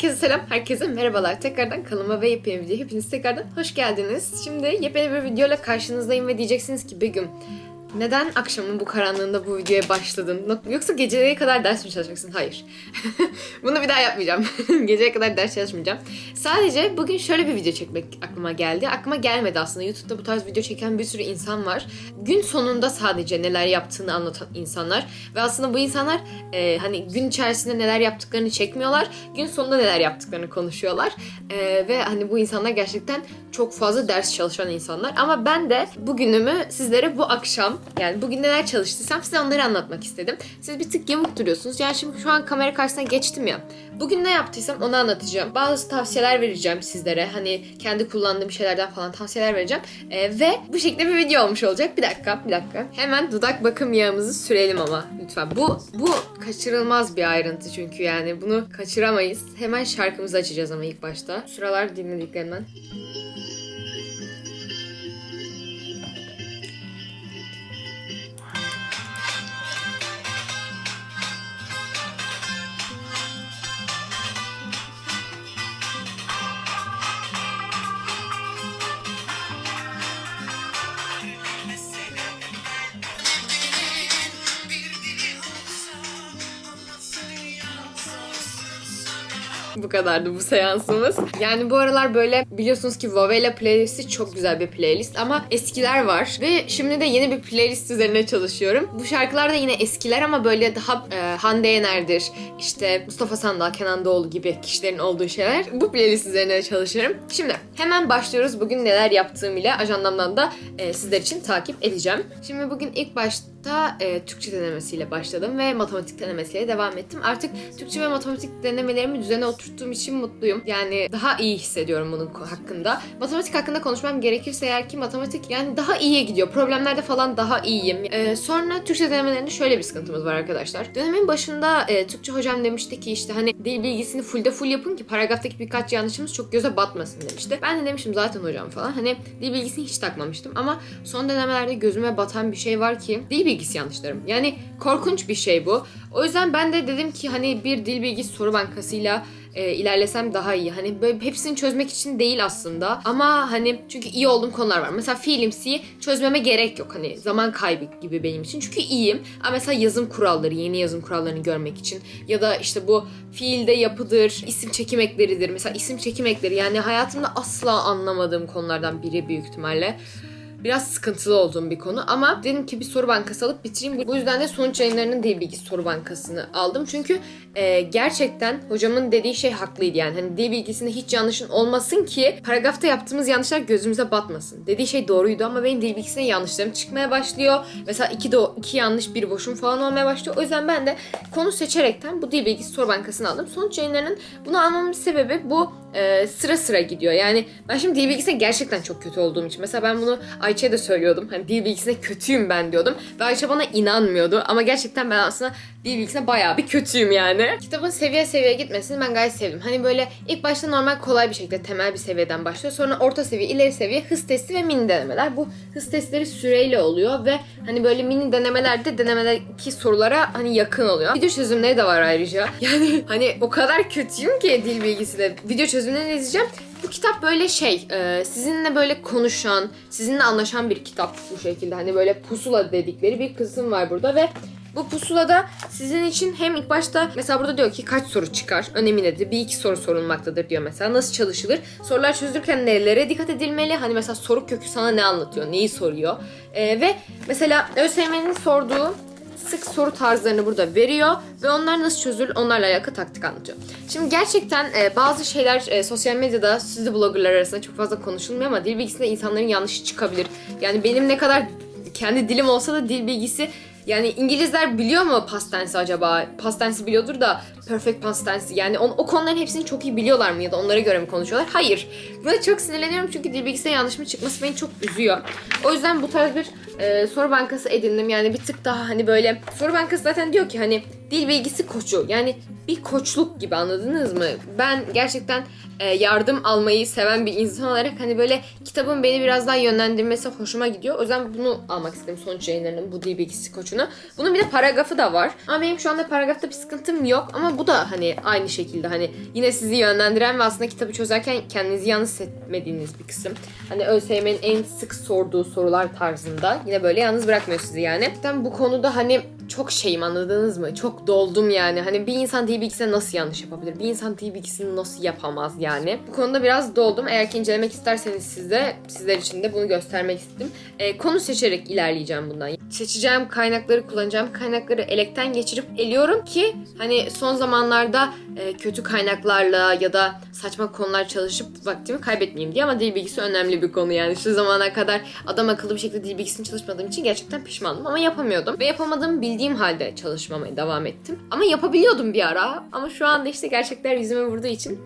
Herkese selam, herkese merhabalar. Tekrardan kanalıma ve yepyeni video hepiniz tekrardan hoş geldiniz. Şimdi yepyeni bir videoyla karşınızdayım ve diyeceksiniz ki Begüm neden akşamın bu karanlığında bu videoya başladın? Yoksa geceye kadar ders mi çalışacaksın? Hayır. Bunu bir daha yapmayacağım. geceye kadar ders çalışmayacağım. Sadece bugün şöyle bir video çekmek aklıma geldi. Aklıma gelmedi aslında. YouTube'da bu tarz video çeken bir sürü insan var. Gün sonunda sadece neler yaptığını anlatan insanlar. Ve aslında bu insanlar e, hani gün içerisinde neler yaptıklarını çekmiyorlar. Gün sonunda neler yaptıklarını konuşuyorlar. E, ve hani bu insanlar gerçekten çok fazla ders çalışan insanlar. Ama ben de bugünümü sizlere bu akşam yani bugün neler çalıştıysam size onları anlatmak istedim. Siz bir tık yamuk duruyorsunuz. Yani şimdi şu an kamera karşısına geçtim ya. Bugün ne yaptıysam onu anlatacağım. Bazı tavsiyeler vereceğim sizlere. Hani kendi kullandığım şeylerden falan tavsiyeler vereceğim. Ee, ve bu şekilde bir video olmuş olacak. Bir dakika, bir dakika. Hemen dudak bakım yağımızı sürelim ama lütfen. Bu bu kaçırılmaz bir ayrıntı çünkü yani bunu kaçıramayız. Hemen şarkımızı açacağız ama ilk başta. Sıralar dinlediklerimden. Bu kadardı bu seansımız. Yani bu aralar böyle biliyorsunuz ki Vovela playlisti çok güzel bir playlist ama eskiler var. Ve şimdi de yeni bir playlist üzerine çalışıyorum. Bu şarkılar da yine eskiler ama böyle daha e, Hande Yener'dir, işte Mustafa Sandal, Kenan Doğulu gibi kişilerin olduğu şeyler. Bu playlist üzerine çalışıyorum. Şimdi hemen başlıyoruz. Bugün neler yaptığım ile ajandamdan da e, sizler için takip edeceğim. Şimdi bugün ilk başta e, Türkçe denemesiyle başladım ve matematik denemesiyle devam ettim. Artık Türkçe ve matematik denemelerimi düzene oturttuğum için mutluyum. Yani daha iyi hissediyorum bunun hakkında. Matematik hakkında konuşmam gerekirse eğer ki matematik yani daha iyiye gidiyor. Problemlerde falan daha iyiyim. Ee, sonra Türkçe denemelerinde şöyle bir sıkıntımız var arkadaşlar. Dönemin başında e, Türkçe hocam demişti ki işte hani dil bilgisini fullde full yapın ki paragraftaki birkaç yanlışımız çok göze batmasın demişti. Ben de demiştim zaten hocam falan. Hani dil bilgisini hiç takmamıştım ama son denemelerde gözüme batan bir şey var ki dil bilgisi yanlışlarım. Yani korkunç bir şey bu. O yüzden ben de dedim ki hani bir dil bilgisi soru bankasıyla e, ilerlesem daha iyi. Hani böyle hepsini çözmek için değil aslında. Ama hani çünkü iyi olduğum konular var. Mesela fiilimsiyi çözmeme gerek yok. Hani zaman kaybı gibi benim için. Çünkü iyiyim. Ama mesela yazım kuralları, yeni yazım kurallarını görmek için ya da işte bu fiilde yapıdır, isim çekim ekleridir. Mesela isim çekim ekleri yani hayatımda asla anlamadığım konulardan biri büyük ihtimalle biraz sıkıntılı olduğum bir konu ama dedim ki bir soru bankası alıp bitireyim. Bu yüzden de sonuç yayınlarının dil bilgisi soru bankasını aldım. Çünkü e, gerçekten hocamın dediği şey haklıydı yani. Hani dil bilgisinde hiç yanlışın olmasın ki paragrafta yaptığımız yanlışlar gözümüze batmasın. Dediği şey doğruydu ama benim dil bilgisinde yanlışlarım çıkmaya başlıyor. Mesela iki, de, iki yanlış bir boşum falan olmaya başlıyor. O yüzden ben de konu seçerekten bu dil bilgisi soru bankasını aldım. Sonuç yayınlarının bunu almamın sebebi bu e, sıra sıra gidiyor. Yani ben şimdi dil bilgisinde gerçekten çok kötü olduğum için. Mesela ben bunu Ayça'ya da söylüyordum. Hani dil bilgisinde kötüyüm ben diyordum. Ve Ayça bana inanmıyordu. Ama gerçekten ben aslında dil bilgisinde bayağı bir kötüyüm yani. Kitabın seviye seviye gitmesini ben gayet sevdim. Hani böyle ilk başta normal kolay bir şekilde temel bir seviyeden başlıyor. Sonra orta seviye, ileri seviye hız testi ve mini denemeler. Bu hız testleri süreyle oluyor ve hani böyle mini denemelerde denemelerdeki sorulara hani yakın oluyor. Video çözümleri de var ayrıca. Yani hani o kadar kötüyüm ki dil bilgisiyle. Video çözümlerini izleyeceğim. Bu kitap böyle şey, e, sizinle böyle konuşan, sizinle anlaşan bir kitap bu şekilde. Hani böyle pusula dedikleri bir kısım var burada ve bu pusulada sizin için hem ilk başta mesela burada diyor ki kaç soru çıkar, önemi nedir, bir iki soru sorulmaktadır diyor mesela. Nasıl çalışılır, sorular çözülürken nelere dikkat edilmeli, hani mesela soru kökü sana ne anlatıyor, neyi soruyor. E, ve mesela ÖSYM'nin sorduğu sık soru tarzlarını burada veriyor ve onlar nasıl çözülür onlarla alakalı taktik anlatıyor. Şimdi gerçekten e, bazı şeyler e, sosyal medyada sizi bloggerlar arasında çok fazla konuşulmuyor ama dil bilgisinde insanların yanlışı çıkabilir. Yani benim ne kadar kendi dilim olsa da dil bilgisi yani İngilizler biliyor mu past tense acaba? Past tense biliyordur da perfect past tense yani on, o konuların hepsini çok iyi biliyorlar mı ya da onlara göre mi konuşuyorlar? Hayır. Buna çok sinirleniyorum çünkü dil bilgisine yanlış mı çıkması beni çok üzüyor. O yüzden bu tarz bir e, soru bankası edindim. Yani bir tık daha hani böyle soru bankası zaten diyor ki hani dil bilgisi koçu. Yani bir koçluk gibi anladınız mı? Ben gerçekten e, yardım almayı seven bir insan olarak hani böyle kitabın beni biraz daha yönlendirmesi hoşuma gidiyor. O yüzden bunu almak istedim sonuç yayınlarının bu dil bilgisi koçunu. Bunun bir de paragrafı da var. Ama benim şu anda paragrafta bir sıkıntım yok. Ama bu da hani aynı şekilde hani yine sizi yönlendiren ve aslında kitabı çözerken kendinizi yalnız hissetmediğiniz bir kısım. Hani ÖSYM'nin en sık sorduğu sorular tarzında. Yine böyle yalnız bırakmıyor sizi yani. Zaten bu konuda hani çok şeyim anladınız mı? Çok doldum yani. Hani bir insan dil bilgisine nasıl yanlış yapabilir? Bir insan dil bilgisini nasıl yapamaz yani? Bu konuda biraz doldum. Eğer ki incelemek isterseniz siz de sizler için de bunu göstermek istedim. Ee, konu seçerek ilerleyeceğim bundan. Seçeceğim kaynakları kullanacağım kaynakları elekten geçirip eliyorum ki hani son zamanlarda e, kötü kaynaklarla ya da saçma konular çalışıp vaktimi kaybetmeyeyim diye ama dil bilgisi önemli bir konu yani. Şu zamana kadar adam akıllı bir şekilde dil bilgisini çalışmadığım için gerçekten pişmanım ama yapamıyordum. Ve yapamadığımı bildiğim halde çalışmamaya devam ettim. Ama yapabiliyordum bir ara ama şu anda işte gerçekler yüzüme vurduğu için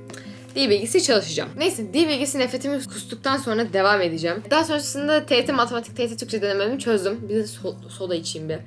dil bilgisi çalışacağım. Neyse dil bilgisi nefretimi kustuktan sonra devam edeceğim. Daha sonrasında TYT matematik, TYT Türkçe denememi çözdüm. Bir de so- soda içeyim bir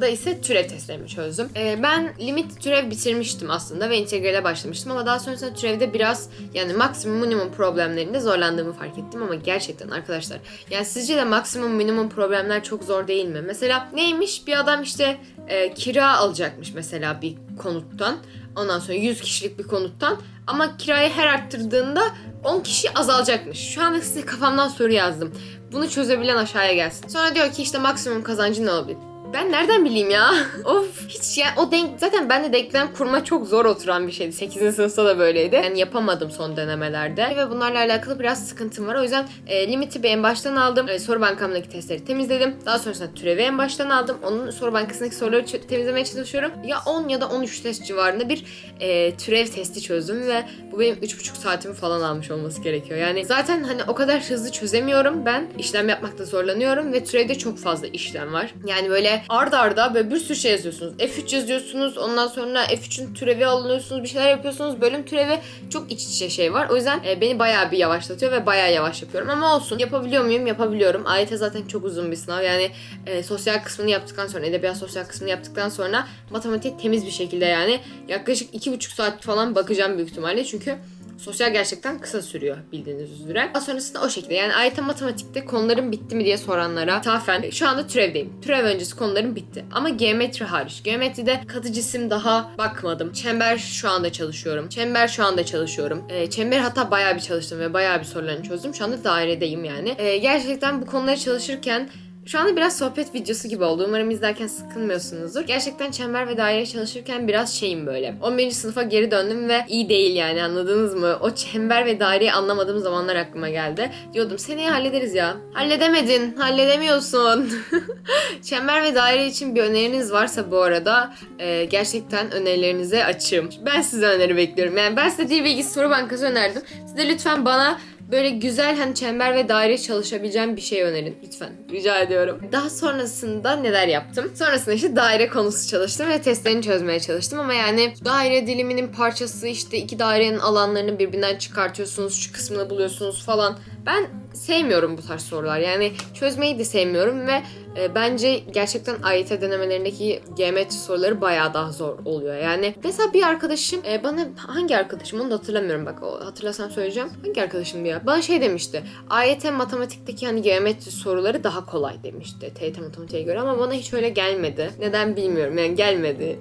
da ise türev testlerimi çözdüm. Ee, ben limit türev bitirmiştim aslında ve integrale başlamıştım ama daha sonrasında türevde biraz yani maksimum minimum problemlerinde zorlandığımı fark ettim ama gerçekten arkadaşlar yani sizce de maksimum minimum problemler çok zor değil mi? Mesela neymiş bir adam işte e, kira alacakmış mesela bir konuttan ondan sonra 100 kişilik bir konuttan ama kirayı her arttırdığında 10 kişi azalacakmış. Şu anda size kafamdan soru yazdım. Bunu çözebilen aşağıya gelsin. Sonra diyor ki işte maksimum kazancı ne olabilir? Ben nereden bileyim ya? of hiç ya o denk zaten ben de denklem kurma çok zor oturan bir şeydi. 8. sınıfta da böyleydi. Yani yapamadım son denemelerde ve bunlarla alakalı biraz sıkıntım var. O yüzden e, limiti bir en baştan aldım. E, soru bankamdaki testleri temizledim. Daha sonrasında türevi en baştan aldım. Onun soru bankasındaki soruları temizlemeye çalışıyorum. Ya 10 ya da 13 test civarında bir e, türev testi çözdüm ve bu benim 3,5 saatimi falan almış olması gerekiyor. Yani zaten hani o kadar hızlı çözemiyorum ben. İşlem yapmakta zorlanıyorum ve türevde çok fazla işlem var. Yani böyle ard arda böyle bir sürü şey yazıyorsunuz. F3 yazıyorsunuz. Ondan sonra F3'ün türevi alıyorsunuz. Bir şeyler yapıyorsunuz. Bölüm türevi çok iç içe şey var. O yüzden e, beni bayağı bir yavaşlatıyor ve bayağı yavaş yapıyorum. Ama olsun. Yapabiliyor muyum? Yapabiliyorum. AYT zaten çok uzun bir sınav. Yani e, sosyal kısmını yaptıktan sonra, edebiyat sosyal kısmını yaptıktan sonra matematik temiz bir şekilde yani yaklaşık iki buçuk saat falan bakacağım büyük ihtimalle. Çünkü Sosyal gerçekten kısa sürüyor bildiğiniz üzere. Daha sonrasında o şekilde yani AYT matematikte konularım bitti mi diye soranlara tafen şu anda türevdeyim. Türev öncesi konularım bitti. Ama geometri hariç. Geometride katı cisim daha bakmadım. Çember şu anda çalışıyorum. Çember şu anda çalışıyorum. Ee, çember hatta bayağı bir çalıştım ve bayağı bir sorularını çözdüm. Şu anda dairedeyim yani. Ee, gerçekten bu konuları çalışırken şu anda biraz sohbet videosu gibi oldu. Umarım izlerken sıkılmıyorsunuzdur. Gerçekten çember ve daire çalışırken biraz şeyim böyle. 11. sınıfa geri döndüm ve iyi değil yani anladınız mı? O çember ve daireyi anlamadığım zamanlar aklıma geldi. Diyordum seneye hallederiz ya. Halledemedin, halledemiyorsun. çember ve daire için bir öneriniz varsa bu arada e, gerçekten önerilerinize açığım. Ben size öneri bekliyorum. Yani ben size dil bilgisi soru bankası önerdim. Siz de lütfen bana böyle güzel hani çember ve daire çalışabileceğim bir şey önerin lütfen. Rica ediyorum. Daha sonrasında neler yaptım? Sonrasında işte daire konusu çalıştım ve testlerini çözmeye çalıştım ama yani daire diliminin parçası işte iki dairenin alanlarını birbirinden çıkartıyorsunuz, şu kısmını buluyorsunuz falan. Ben sevmiyorum bu tarz sorular. Yani çözmeyi de sevmiyorum ve e, bence gerçekten AYT denemelerindeki geometri soruları bayağı daha zor oluyor. Yani mesela bir arkadaşım e, bana hangi arkadaşım onu da hatırlamıyorum bak o, hatırlasam söyleyeceğim. Hangi arkadaşım ya? Bana şey demişti. AYT matematikteki hani geometri soruları daha kolay demişti. TYT matematiğe göre ama bana hiç öyle gelmedi. Neden bilmiyorum yani gelmedi.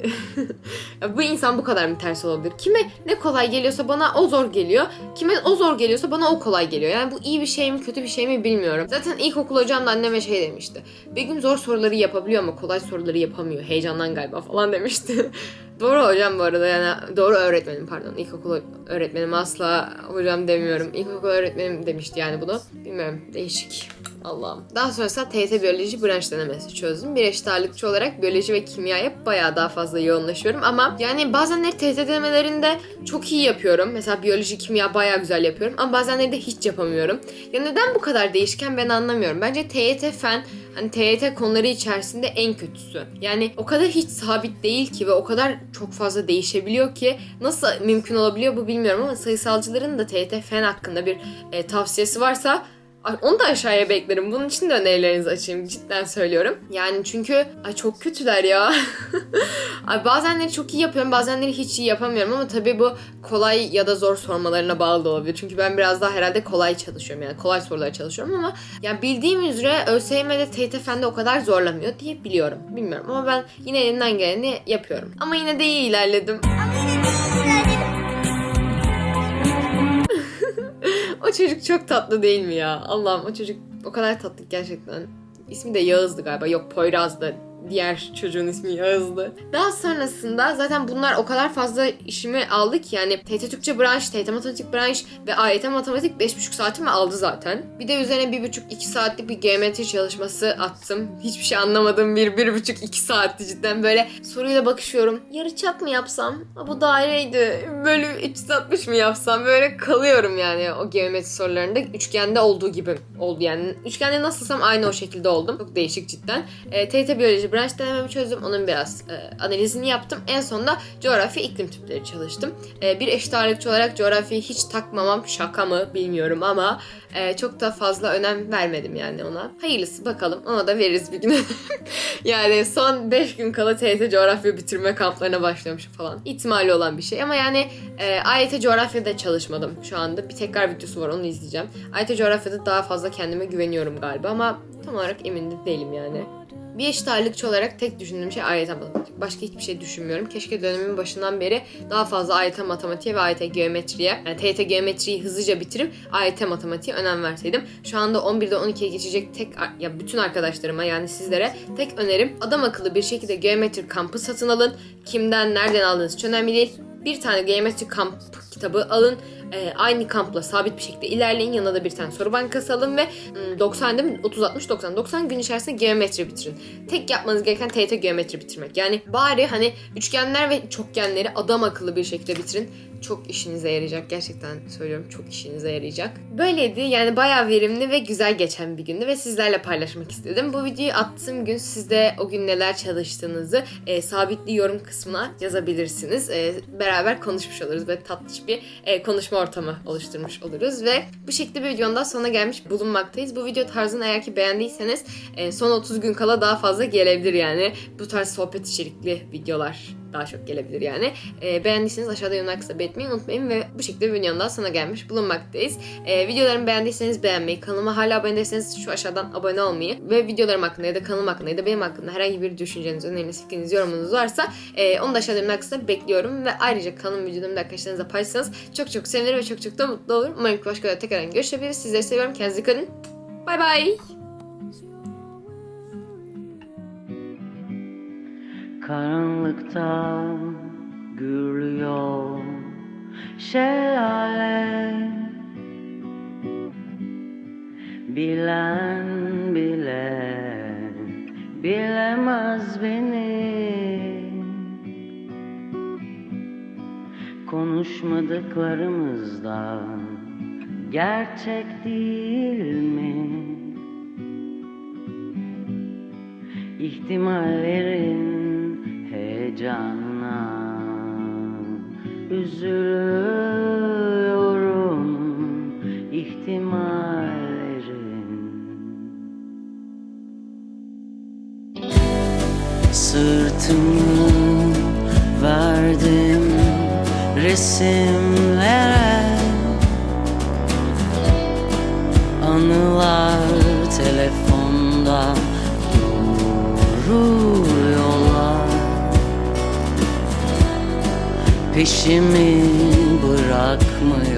bu insan bu kadar mı ters olabilir? Kime ne kolay geliyorsa bana o zor geliyor. Kime o zor geliyorsa bana o kolay geliyor. Yani bu iyi bir şey mi kötü bir şey mi bilmiyorum. Zaten ilkokul hocam da anneme şey demişti. Begüm zor soruları yapabiliyor ama kolay soruları yapamıyor. Heyecandan galiba falan demişti. doğru hocam bu arada yani doğru öğretmenim pardon. İlkokul öğretmenim asla hocam demiyorum. İlkokul öğretmenim demişti yani bunu. Bilmiyorum değişik. Allah'ım. Daha sonrasında TYT biyoloji branş denemesi çözdüm. Bir eşit olarak biyoloji ve kimyaya bayağı daha fazla yoğunlaşıyorum ama yani bazenleri TYT denemelerinde çok iyi yapıyorum. Mesela biyoloji, kimya bayağı güzel yapıyorum ama bazenleri de hiç yapamıyorum. Ya neden bu kadar değişken ben anlamıyorum. Bence TYT fen hani TYT konuları içerisinde en kötüsü. Yani o kadar hiç sabit değil ki ve o kadar çok fazla değişebiliyor ki nasıl mümkün olabiliyor bu bilmiyorum ama sayısalcıların da TYT fen hakkında bir e, tavsiyesi varsa Onu da aşağıya beklerim. Bunun için de önerilerinizi açayım. Cidden söylüyorum. Yani çünkü ay çok kötüler ya. ay bazenleri çok iyi yapıyorum. Bazenleri hiç iyi yapamıyorum ama tabii bu kolay ya da zor sormalarına bağlı da olabilir. Çünkü ben biraz daha herhalde kolay çalışıyorum. Yani kolay sorulara çalışıyorum ama yani bildiğim üzere ÖSYM'de TYT Fen'de o kadar zorlamıyor diye biliyorum. Bilmiyorum ama ben yine elinden geleni yapıyorum. Ama yine de iyi ilerledim. O çocuk çok tatlı değil mi ya? Allah'ım o çocuk o kadar tatlı gerçekten. İsmi de Yağız'dı galiba. Yok Poyraz'dı. Diğer çocuğun ismi Yağız'dı. Daha sonrasında zaten bunlar o kadar fazla işimi aldı ki yani TT Türkçe branş, TT Matematik branş ve AYT Matematik 5,5 saatimi aldı zaten. Bir de üzerine 1,5-2 saatlik bir geometri çalışması attım. Hiçbir şey anlamadım. Bir, 1,5-2 saatti cidden böyle soruyla bakışıyorum. Yarıçap mı yapsam? Bu daireydi. Bölü 360 mı yapsam? Böyle kalıyorum yani o geometri sorularında. Üçgende olduğu gibi oldu yani. Üçgende nasılsam aynı o şekilde oldum. Çok değişik cidden. E, TYT Biyoloji branş denememi çözdüm. Onun biraz e, analizini yaptım. En sonunda coğrafya iklim tipleri çalıştım. E, bir eşit ağırlıkçı olarak coğrafyayı hiç takmamam şaka mı bilmiyorum ama e, çok da fazla önem vermedim yani ona. Hayırlısı bakalım. Ona da veririz bir gün. yani son 5 gün kala TYT coğrafya bitirme kamplarına başlamışım falan. İhtimali olan bir şey ama yani e, AYT coğrafyada çalışmadım şu anda. Bir tekrar videosu var onu izleyeceğim. AYT coğrafyada daha fazla kendime güveniyorum galiba ama tam olarak emin de değilim yani. Bir eşit ağırlıkçı olarak tek düşündüğüm şey AYT matematik. Başka hiçbir şey düşünmüyorum. Keşke dönemimin başından beri daha fazla AYT matematiğe ve AYT geometriye, yani TYT geometriyi hızlıca bitirip AYT matematiğe önem verseydim. Şu anda 11'de 12'ye geçecek tek ya bütün arkadaşlarıma yani sizlere tek önerim adam akıllı bir şekilde geometri kampı satın alın. Kimden nereden aldığınız hiç önemli değil. Bir tane geometri kamp kitabı alın. Ee, aynı kampla sabit bir şekilde ilerleyin. Yanına da bir tane soru bankası alın ve hmm, 90 değil mi? 30 60 90 90 gün içerisinde geometri bitirin. Tek yapmanız gereken TYT geometri bitirmek. Yani bari hani üçgenler ve çokgenleri adam akıllı bir şekilde bitirin. Çok işinize yarayacak. Gerçekten söylüyorum çok işinize yarayacak. Böyleydi. Yani bayağı verimli ve güzel geçen bir gündü ve sizlerle paylaşmak istedim. Bu videoyu attığım gün siz de o gün neler çalıştığınızı e, sabitli yorum kısmına yazabilirsiniz. E, beraber konuşmuş oluruz ve tatlış bir e, konuşma ortamı oluşturmuş oluruz ve bu şekilde bir videonun daha sonuna gelmiş bulunmaktayız. Bu video tarzını eğer ki beğendiyseniz e, son 30 gün kala daha fazla gelebilir yani. Bu tarz sohbet içerikli videolar daha çok gelebilir yani. E, beğendiyseniz aşağıda yorumlar kısmına belirtmeyi unutmayın ve bu şekilde bir daha sonuna gelmiş bulunmaktayız. E, videolarımı beğendiyseniz beğenmeyi, kanalıma hala abone değilseniz şu aşağıdan abone olmayı ve videolarım hakkında ya da kanalım hakkında ya da benim hakkında herhangi bir düşünceniz, öneriniz, fikriniz, yorumunuz varsa e, onu da aşağıda yorumlar kısmına bekliyorum ve ayrıca kanalım videolarımı da arkadaşlarınızla paylaşırsanız çok çok sevinirim ve çok çok da mutlu olurum. Umarım ki başka videoda tekrar görüşebiliriz. Sizleri seviyorum. Kendinize dikkat edin. Bay bay. Karanlıkta gürlüyor şelale Bilen bile bilemez beni Konuşmadıklarımızdan gerçek değil mi? İhtimallerin heyecanına üzülüyorum ihtimallerin. Sırtımı verdim resimlere Peşimi bırakmıyor